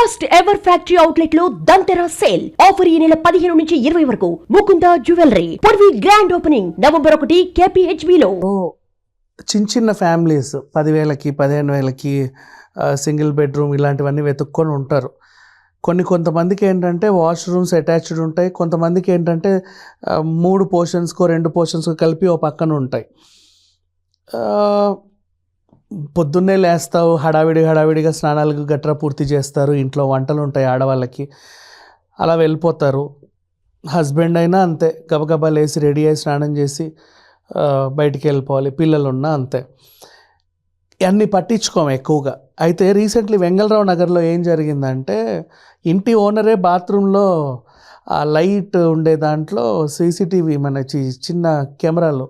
First ever factory అవుట్లెట్లో Dhantera sale offer ఈ నెల పదిహేను నుంచి ఇరవై వరకు. ముకుంద జ్యువెలరీ పొడివి గ్రాండ్ ఓపెనింగ్ నవంబర్ ఒకటి కేపీహెచ్బి లో. ఓ చిన్న చిన్న ఫ్యామిలీస్ పదివేలకి పదిహేను వేలకి సింగిల్ బెడ్రూమ్ ఇలాంటివన్నీ వెతుక్కొని ఉంటారు. కొన్ని కొంతమందికి ఏంటంటే వాష్రూమ్స్ అటాచ్డ్ ఉంటాయి. కొంతమందికి ఏంటంటే మూడు పోర్షన్స్కో రెండు పోర్షన్స్కో కలిపి ఓ పక్కన ఉంటాయి. పొద్దున్నే లేస్తావు హడావిడి హడావిడిగా స్నానాలకు గట్రా పూర్తి చేస్తారు ఇంట్లో వంటలు ఉంటాయి ఆడవాళ్ళకి. అలా వెళ్ళిపోతారు. హస్బెండ్ అయినా అంతే గబగబా లేసి రెడీ అయ్యి స్నానం చేసి బయటికి వెళ్ళిపోవాలి పిల్లలు ఉన్నా అంతే. అన్నీ పట్టించుకోము ఎక్కువగా. అయితే రీసెంట్లీ వెంగళరావు నగర్లో ఏం జరిగిందంటే ఇంటి ఓనరే బాత్రూంలో ఆ లైట్ ఉండే దాంట్లో సీసీటీవీ మన చి- చిన్న కెమెరాలో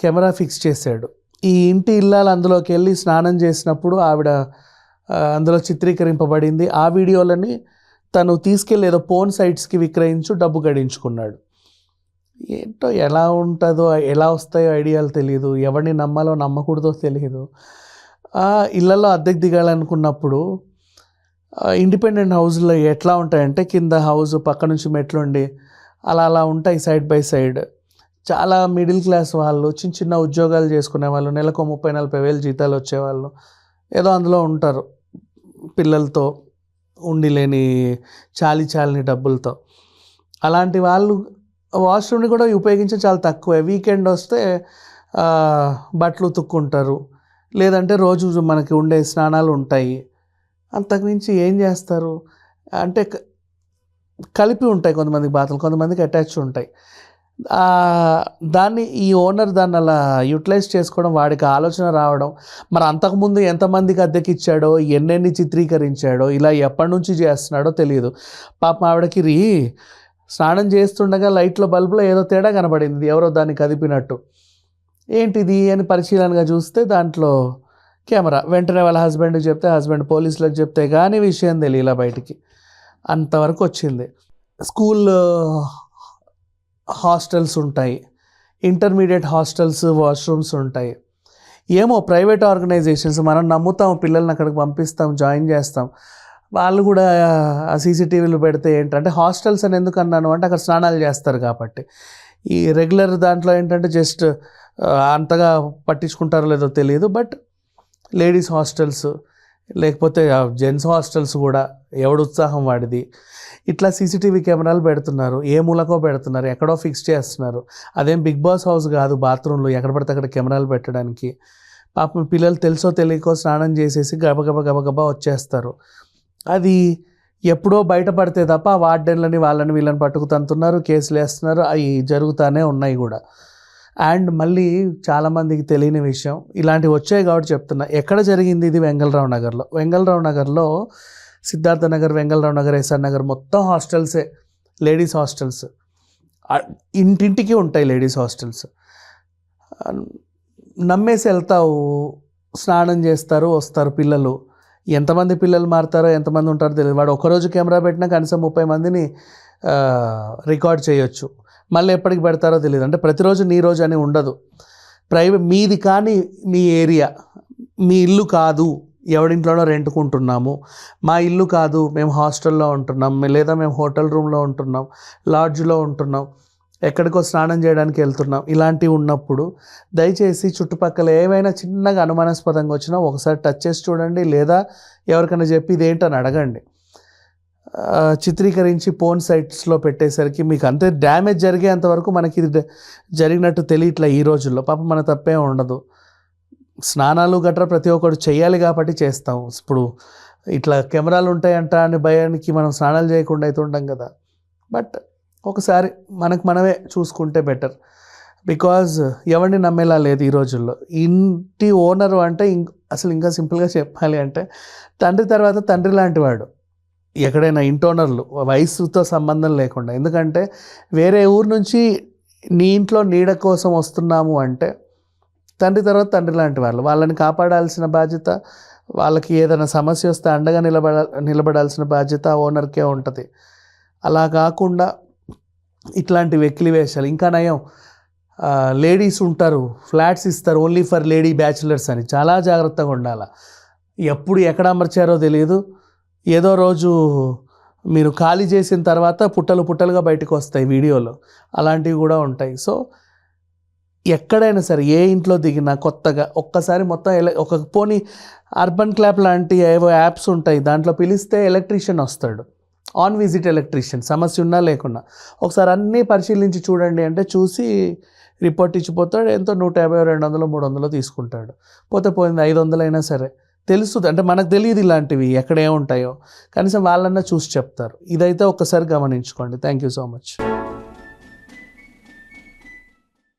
కెమెరా ఫిక్స్ చేశాడు. ఈ ఇంటి ఇల్లాలు అందులోకి వెళ్ళి స్నానం చేసినప్పుడు ఆవిడ అందులో చిత్రీకరింపబడింది. ఆ వీడియోలని తను తీసుకెళ్ళి ఏదో పోన్ సైట్స్కి విక్రయించు డబ్బు గడించుకున్నాడు. ఏంటో ఎలా ఉంటుందో ఎలా వస్తాయో ఐడియాలు తెలియదు ఎవరిని నమ్మాలో నమ్మకూడదో తెలియదు ఆ ఇళ్ళల్లో అద్దెకు దిగాలనుకున్నప్పుడు ఇండిపెండెంట్ హౌస్లో ఎట్లా ఉంటాయంటే కింద హౌస్ పక్క నుంచి మెట్లు ఉండి అలా అలా ఉంటాయి సైడ్ బై సైడ్. చాలా మిడిల్ క్లాస్ వాళ్ళు చిన్న చిన్న ఉద్యోగాలు చేసుకునే వాళ్ళు నెలకు ముప్పై నలభై వేలు జీతాలు వచ్చేవాళ్ళు ఏదో అందులో ఉంటారు పిల్లలతో ఉండి లేని చాలి చాలని డబ్బులతో. అలాంటి వాళ్ళు వాష్రూమ్ని కూడా ఉపయోగించడం చాలా తక్కువే. వీకెండ్ వస్తే బట్టలు ఉతుక్కుంటారు. లేదంటే రోజు మనకి ఉండే స్నానాలు ఉంటాయి. అంతకుమించి ఏం చేస్తారు? అంటే కలిపి ఉంటాయి కొంతమందికి బాత్రూమ్ కొంతమందికి అటాచ్ ఉంటాయి. దాన్ని ఈ ఓనర్ దాన్ని అలా యూటిలైజ్ చేసుకోవడం వాడికి ఆలోచన రావడం మరి అంతకుముందు ఎంతమందికి అద్దెకి ఇచ్చాడో ఎన్నెన్ని చిత్రీకరించాడో ఇలా ఎప్పటి నుంచి చేస్తున్నాడో తెలియదు. పాపం ఆవిడకి రీ స్నానం చేస్తుండగా లైట్లో బల్బులో ఏదో తేడా కనబడింది ఎవరో దాన్ని కదిపినట్టు. ఏంటిది అని పరిశీలనగా చూస్తే దాంట్లో కెమెరా. వెంటనే వాళ్ళ హస్బెండ్కి చెప్తే హస్బెండ్ పోలీసులకు చెప్తే కానీ విషయం తెలియలా బయటికి. అంతవరకు వచ్చింది. స్కూల్ హాస్టల్స్ ఉంటాయి. ఇంటర్మీడియట్ హాస్టల్స్ వాష్రూమ్స్ ఉంటాయి. ఏమో ప్రైవేట్ ఆర్గనైజేషన్స్ మనం నమ్ముతాం పిల్లల్ని అక్కడికి పంపిస్తాం జాయిన్ చేస్తాం. వాళ్ళు కూడా సీసీటీవీలు పెడితే ఏంటంటే హాస్టల్స్ అని ఎందుకు అన్నాను? అంటే అక్కడ స్నానాలు చేస్తారు కాబట్టి. ఈ రెగ్యులర్ దాంట్లో ఏంటంటే జస్ట్ అంతగా పట్టించుకుంటారో లేదో తెలియదు. బట్ లేడీస్ హాస్టల్స్ లేకపోతే జెంట్స్ హాస్టల్స్ కూడా ఎవడు ఉత్సాహం వాడిది. ఇట్లా సీసీటీవీ కెమెరాలు పెడుతున్నారు. ఏ మూలకో పెడుతున్నారు. ఎక్కడో ఫిక్స్ చేస్తున్నారు. అదేం బిగ్ బాస్ హౌస్ కాదు బాత్రూంలో ఎక్కడ పడితే అక్కడ కెమెరాలు పెట్టడానికి. పాపం పిల్లలు తెలుసో తెలియకో స్నానం చేసేసి గబగబా గబగబా వచ్చేస్తారు. అది ఎప్పుడో బయటపడితే తప్ప వార్డెన్లని వాళ్ళని వీళ్ళని పట్టుకుతంతున్నారు కేసులు వేస్తున్నారు అవి జరుగుతూనే ఉన్నాయి కూడా. అండ్ మళ్ళీ చాలామందికి తెలియని విషయం ఇలాంటివి వచ్చాయి కాబట్టి చెప్తున్నా. ఎక్కడ జరిగింది ఇది వెంగళరావు నగర్లో? వెంగళరావు నగర్లో సిద్ధార్థ నగర్ వెంగళరావు నగర్ ఎస్ఆర్ నగర్ మొత్తం హాస్టల్సే. Ladies hostels. ఇంటింటికి ఉంటాయి లేడీస్ హాస్టల్స్. నమ్మేసి వెళ్తావు స్నానం చేస్తారు వస్తారు పిల్లలు. ఎంతమంది పిల్లలు మారుతారో ఎంతమంది ఉంటారో తెలియదు. వాడు ఒకరోజు కెమెరా పెట్టినా కనీసం ముప్పై మందిని రికార్డ్ చేయొచ్చు. మళ్ళీ ఎప్పటికి పెడతారో తెలియదు అంటే ప్రతిరోజు నీ రోజు అని ఉండదు. ప్రైవేట్ మీది కానీ మీ ఏరియా. మీ ఇల్లు కాదు. ఎవడింట్లోనో రెంట్కుంటున్నాము. మా ఇల్లు కాదు. మేము హాస్టల్లో ఉంటున్నాం. లేదా మేము హోటల్ రూమ్లో ఉంటున్నాం. లాడ్జ్లో ఉంటున్నాం. ఎక్కడికో స్నానం చేయడానికి వెళ్తున్నాం. ఇలాంటివి ఉన్నప్పుడు దయచేసి చుట్టుపక్కల ఏవైనా చిన్నగా అనుమానాస్పదంగా వచ్చినా ఒకసారి టచ్ చేసి చూడండి. లేదా ఎవరికైనా చెప్పి ఇదేంటని అడగండి. చిత్రీకరించి పోన్ సైట్స్లో పెట్టేసరికి మీకు అంతే డ్యామేజ్ జరిగేంత వరకు మనకి ఇది జరిగినట్టు తెలియట్లే ఈ రోజుల్లో. పాపం మన తప్పే ఉండదు. స్నానాలు గట్రా ప్రతి ఒక్కరు చేయాలి కాబట్టి చేస్తాం. ఇప్పుడు ఇట్లా కెమెరాలు ఉంటాయంట అని భయానికి మనం స్నానాలు చేయకుండా అయితే ఉంటాం కదా. బట్ ఒకసారి మనకు మనమే చూసుకుంటే బెటర్. బికాజ్ ఎవరిని నమ్మేలా లేదు ఈ రోజుల్లో. ఇంటి ఓనర్ అంటే ఇంక్ అసలు ఇంకా సింపుల్గా చెప్పాలి అంటే తండ్రి తర్వాత తండ్రి లాంటి వాడు. ఎక్కడైనా ఇంటోనర్లు వయసుతో సంబంధం లేకుండా. ఎందుకంటే వేరే ఊరు నుంచి నీ ఇంట్లో నీడ కోసం వస్తున్నాము అంటే తండ్రి తర్వాత తండ్రి లాంటి వాళ్ళు. వాళ్ళని కాపాడాల్సిన బాధ్యత వాళ్ళకి ఏదైనా సమస్య వస్తే అండగా నిలబడ నిలబడాల్సిన బాధ్యత ఓనర్కే ఉంటుంది. అలా కాకుండా ఇట్లాంటి వెకిలి వేషాలు ఇంకా నయం లేడీస్ ఉంటారు ఫ్లాట్స్ ఇస్తారు ఓన్లీ ఫర్ లేడీ బ్యాచిలర్స్ అని. చాలా జాగ్రత్తగా ఉండాలి. ఎప్పుడు ఎక్కడ అమర్చారో తెలియదు ఏదో రోజు మీరు ఖాళీ చేసిన తర్వాత పుట్టలు పుట్టలుగా బయటకు వస్తాయి వీడియోలు. అలాంటివి కూడా ఉంటాయి. సో ఎక్కడైనా సరే ఏ ఇంట్లో దిగినా కొత్తగా ఒక్కసారి మొత్తం ఎల ఒక పోనీ అర్బన్ క్లాప్ లాంటి ఏవో యాప్స్ ఉంటాయి. దాంట్లో పిలిస్తే ఎలక్ట్రీషియన్ వస్తాడు. ఆన్ విజిట్ ఎలక్ట్రీషియన్ సమస్య ఉన్నా లేకున్నా. ఒకసారి అన్నీ పరిశీలించి చూడండి అంటే చూసి రిపోర్ట్ ఇచ్చిపోతాడు. ఎంతో నూట యాభై రెండు వందలు మూడు వందలు తీసుకుంటాడు. పోతే పోయింది ఐదు వందలైనా సరే. తెలుస్తుంది. అంటే మనకు తెలియదు ఇలాంటివి ఎక్కడ ఉంటాయో కనీసం వాళ్ళన్నా చూసి చెప్తారు. ఇదైతే ఒక్కసారి గమనించుకోండి. Thank you so much.